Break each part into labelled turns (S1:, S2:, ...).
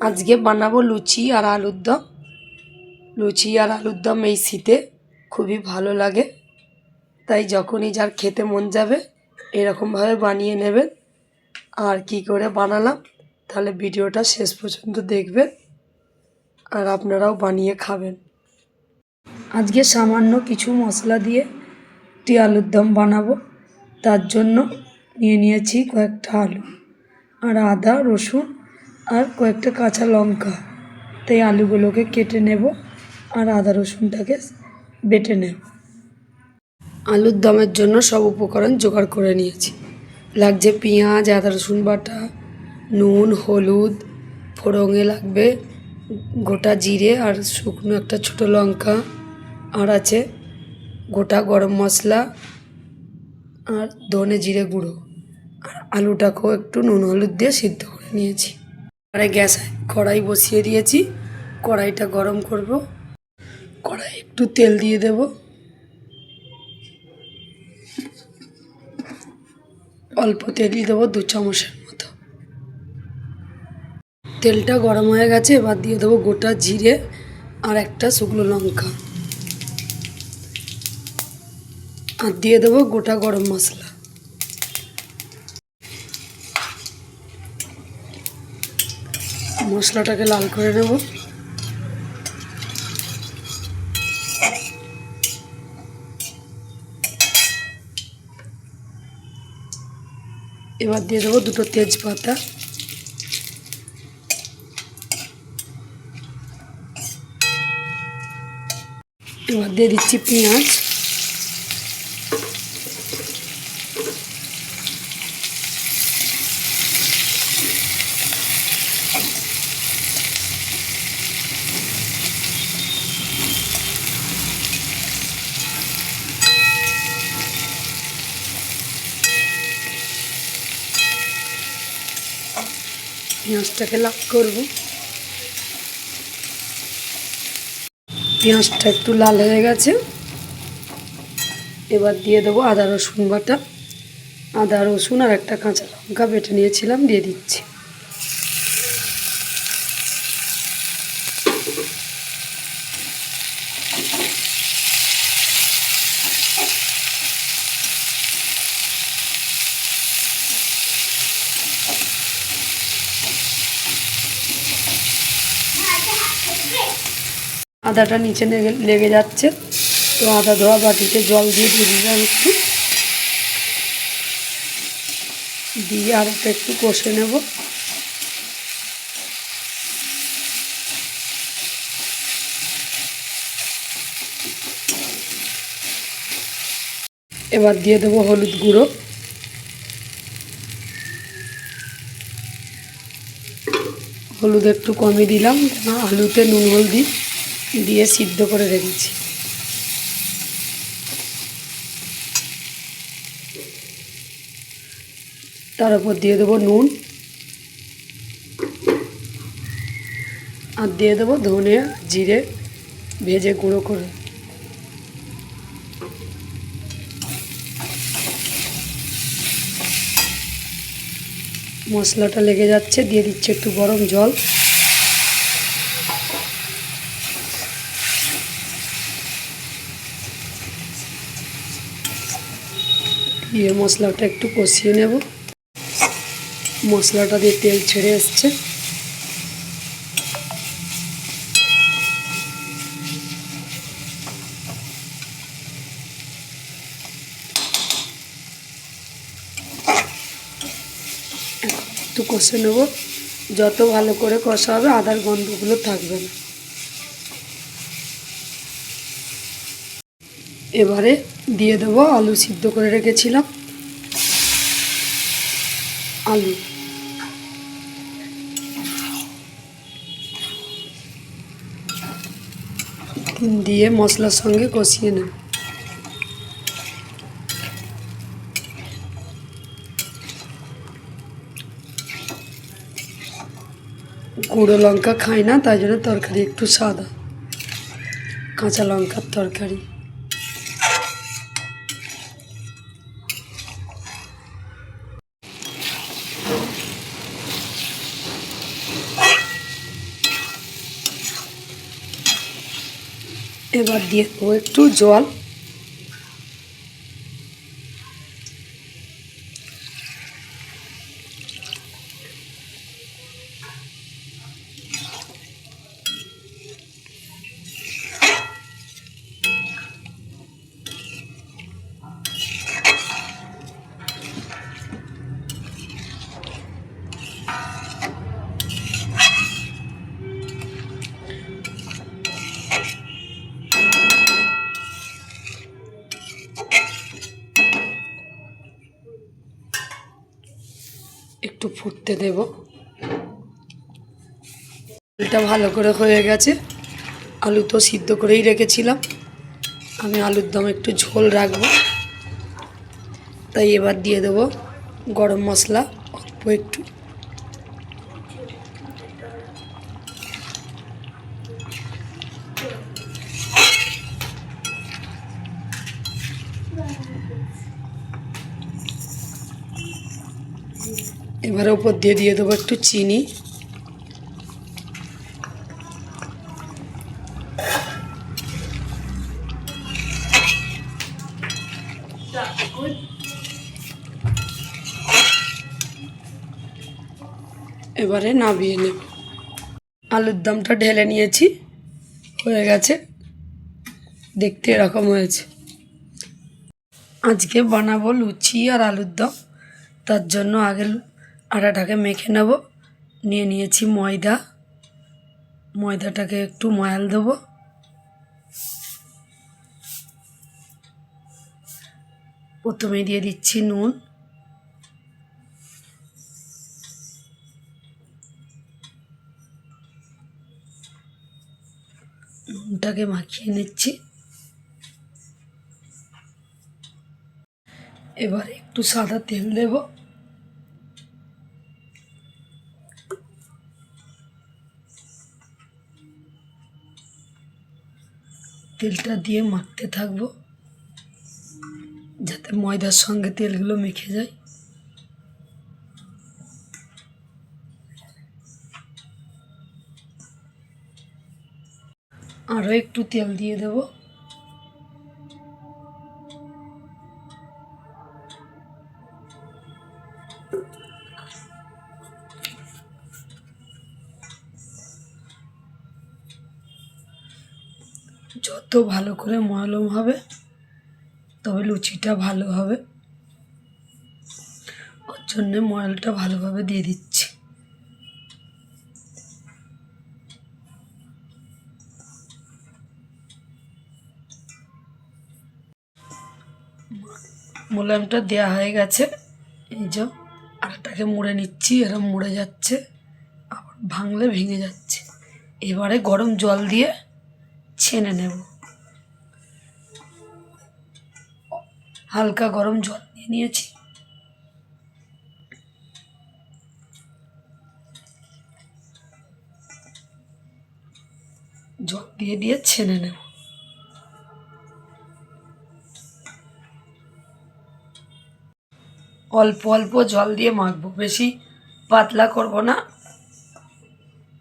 S1: আজকে বানাবো লুচি আর আলুর দম। লুচি আর আলুর দম এই শীতে খুবই ভালো লাগে। তাই যখনই যার খেতে মন যাবে, এরকমভাবে বানিয়ে নেবেন। আর কি করে বানালাম, তাহলে ভিডিওটা শেষ পর্যন্ত দেখবেন। আর আপনারাও বানিয়ে খাবেন। আজকে সামান্য কিছু মশলা দিয়ে একটি আলুর দম বানাবো। তার জন্য নিয়ে নিয়েছি কয়েকটা আলু। আর আদা, রসুন আর কয়েকটা কাঁচা লঙ্কা। তাই আলুগুলোকে কেটে নেব আর আদা রসুনটাকে বেটে নেব। আলুর দমের জন্য সব উপকরণ জোগাড় করে নিয়েছি। লাগছে পেঁয়াজ, আদা রসুন বাটা, নুন, হলুদ ফোড়ঙে লাগবে গোটা জিরে আর শুকনো একটা ছোটো লঙ্কা। আর আছে গোটা গরম মশলা আর ধনে জিরে গুঁড়ো। আর আলুটাকেও একটু নুন হলুদ দিয়ে সিদ্ধ করে নিয়েছি। আর গ্যাস কড়াই বসিয়ে দিয়েছি। কড়াইটা গরম করব। কড়াই একটু তেল দিয়ে দেব। অল্প তেলই দেবো দু চামচের মতো। তেলটা গরম হয়ে গেছে, এবার দিয়ে দেবো গোটা জিরে আর একটা শুকনো লঙ্কা। আর দিয়ে দেবো গোটা গরম মশলা। মশলাটাকে লাল করে নেব। এবার দিয়ে দেবো দুটো তেজপাতা। এবার দিয়ে দিচ্ছি পেঁয়াজ। পেঁয়াজটাকে লাভ করব। পেঁয়াজটা একটু লাল হয়ে গেছে। এবার দিয়ে দেবো আদা রসুন বাটা। আদা রসুন আর একটা কাঁচা লঙ্কা বেটে নিয়েছিলাম, দিয়ে দিচ্ছি। আদাটা নিচে লেগে যাচ্ছে। তো আদা ধোয়া বাটিতে জল দিয়ে দিয়ে দিলাম একটু। দিয়ে আর ওটা একটু কষে নেব। এবার দিয়ে দেবো হলুদ গুঁড়ো। হলুদ একটু কমই দিলাম আলুতে নুন, হলদি। দিয়ে সিদ্ধ করে রেখেছি তার উপর দিয়ে দেবো নুন। আর দিয়ে দেবো ধনে জিরে ভেজে গুঁড়ো করে। মশলাটা লেগে যাচ্ছে, দিয়ে দিচ্ছে একটু গরম জল। দিয়ে মশলাটা একটু কষিয়ে নেব। মশলাটা দিয়ে তেল ছেড়ে এসছে একটু কষে নেব। যত ভালো করে কষা হবে, আদার গন্ধগুলো থাকবে না। এবারে দিয়ে দেবো আলু সিদ্ধ করে রেখেছিলাম। আলু। দিয়ে মশলার সঙ্গে কষিয়ে নেব। গুঁড়ো লঙ্কা খাই না, তাই জন্য তরকারি একটু সাদা। কাঁচা লঙ্কার তরকারি। এবার দিয়ে একটু জল। ফুটতে দেব। এটা ভালো করে হয়ে গেছে। আলু তো সিদ্ধ করেই রেখেছিলাম। আমি আলুর দম একটু ঝোল রাখব। তাই এবার দিয়ে দেব গরম মশলা অল্প একটু। এবারে ওপর দিয়ে দিয়ে দেবো একটু চিনি। এবারে নামিয়ে নেব। আলুর দমটা ঢেলে নিয়েছি, হয়ে গেছে। দেখতে এরকম হয়েছে। আজকে বানাবো লুচি আর আলুর দম, তার জন্য আগে আটাটাকে মেখে নেব, নিয়ে নিয়েছি ময়দা। ময়দাটাকে একটু ময়াল দেবো। প্রথমে দিয়ে দিচ্ছি নুন। নুনটাকে মাখিয়ে নিচ্ছি। এবার একটু সাদা তেল দেব। তেলটা দিয়ে মাখতে থাকব, যাতে ময়দার সঙ্গে তেলগুলো মেখে যায়। আরও একটু তেল দিয়ে দেবো। যত ভালো করে ময়ালম হবে, তবে লুচিটা ভালো হবে। ওর জন্যে ময়ালটা ভালোভাবে দিয়ে দিচ্ছি। মোলায়েমটা দেওয়া হয়ে গেছে। এই যে আটাটাকে মুড়ে নিচ্ছি এরম মুড়ে যাচ্ছে, আবার ভাঙলে ভেঙে যাচ্ছে। এবারে গরম জল দিয়ে ছেনে নেব। হালকা গরম জল নিয়ে নিয়েছি। জল দিয়ে দিয়ে ছেনে নেব। অল্প অল্প জল দিয়ে মাখবো, বেশি পাতলা করব না।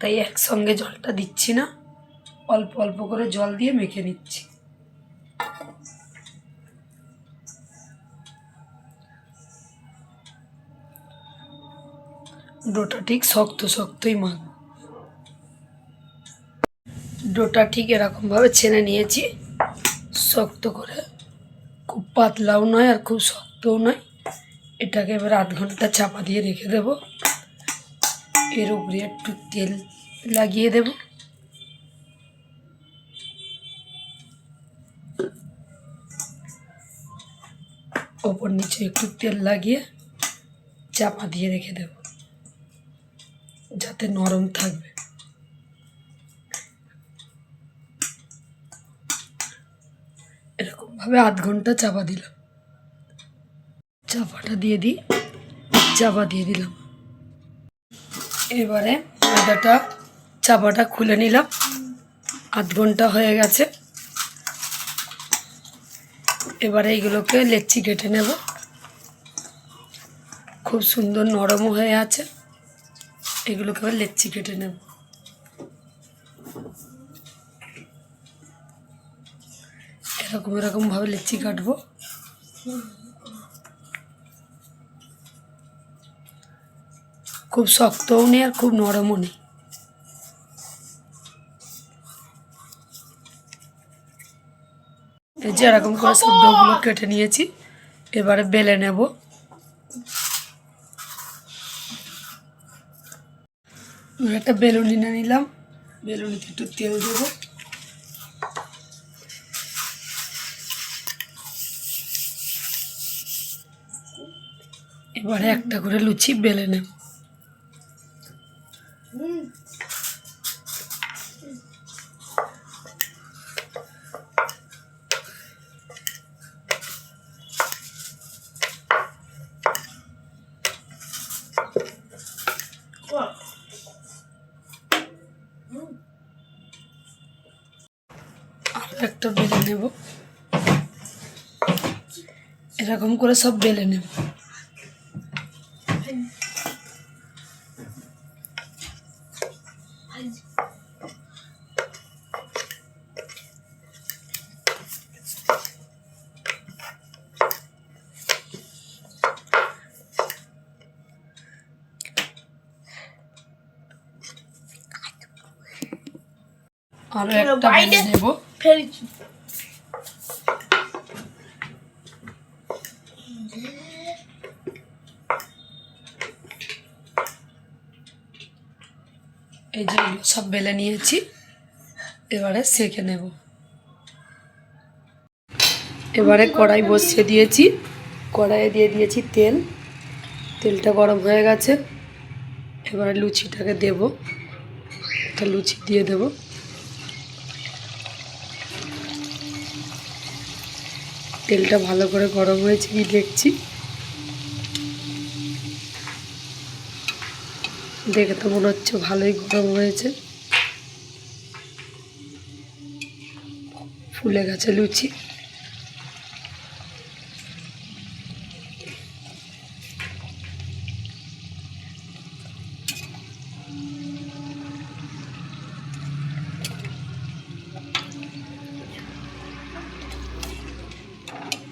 S1: তাই একসঙ্গে জলটা দিচ্ছি না। অল্প অল্প করে জল দিয়ে মেখে নিচ্ছি। ডোটা ঠিক শক্ত শক্তই মাখবো ডোটা ঠিক এরকমভাবে ছেনে নিয়েছি। শক্ত করে খুব পাতলাও নয় আর খুব শক্তও নয়। এটাকে এবার আধ ঘণ্টা চাপা দিয়ে রেখে দেব। এর উপরে একটু তেল লাগিয়ে দেব। ওপর নিচে একটু তেল লাগিয়ে চাপা দিয়ে রেখে দেব। যাতে নরম থাকবে। এরকমভাবে আধ ঘণ্টা চাপা দিলাম। চাপাটা দিয়ে দিই, চাপা দিয়ে দিলাম। এবারে আদাটা চাপাটা খুলে নিলাম। আধ ঘণ্টা হয়ে গেছে। এবারে এইগুলোকে লেচি কেটে নেব। খুব সুন্দর নরমও হয়ে আছে। এগুলোকে এবার লেচি কেটে নেব। এরকম, এরকমভাবে লিচি কাটবো। খুব শক্তও নেই আর খুব নরমও নেই। এই যে এরকম করে সব কেটে নিয়েছি, এবারে বেলে নেব। একটা বেলুনিনা নিলাম। বেলুনিতে একটু তেল দেবো। এবারে একটা করে লুচি বেলে নেব। এরকম করে সব বেলে নেব। আরও একটা বেলে নেব। এই যে সব বেলে নিয়েছি। এবারে সেঁকে নেব। এবারে কড়াই বসিয়ে দিয়েছি। কড়াইয়ে দিয়ে দিয়েছি তেল। তেলটা গরম হয়ে গেছে। এবারে লুচিটাকে দেব। একটা লুচি দিয়ে দেব। তেলটা ভালো করে গরম হয়েছে, কি দেখছি? দেখে তো মনে হচ্ছে ভালোই গরম হয়েছে। ফুলে গেছে লুচি।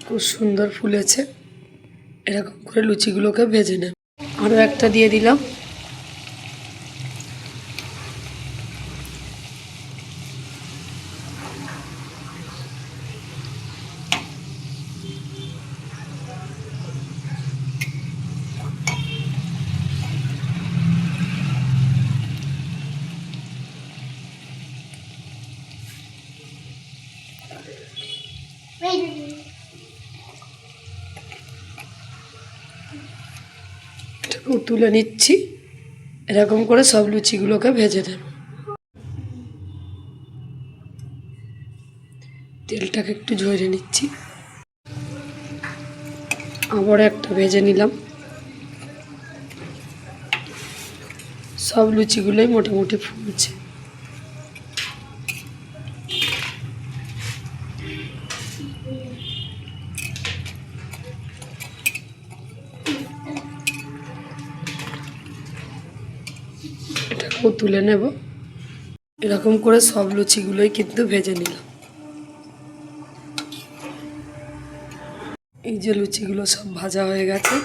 S1: খুব সুন্দর ফুলেছে। এরকম করে লুচিগুলোকে ভেজে নেব। আরও একটা দিয়ে দিলাম। তুলে নিচ্ছি। এরকম করে সব লুচিগুলোকে ভেজে নেব। তেলটাকে একটু ঝরে নিচ্ছি। আবার একটা ভেজে নিলাম। সব লুচিগুলোই মোটামুটি ফুলছে। তুলে নেব। এরকম করে সব লুচিগুলোই কিন্তু ভেজে নিলাম। এই যে লুচিগুলো সব ভাজা হয়ে গেছে।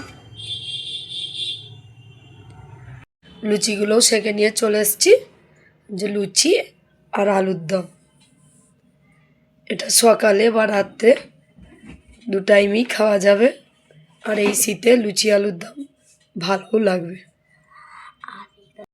S1: লুচিগুলোও সেঁকে নিয়ে চলে এসেছি, যে লুচি আর আলুর দম। এটা সকালে বা রাত্রে দু টাইমই খাওয়া যাবে, আর এই শীতে লুচি আলুর দম ভালোও লাগবে।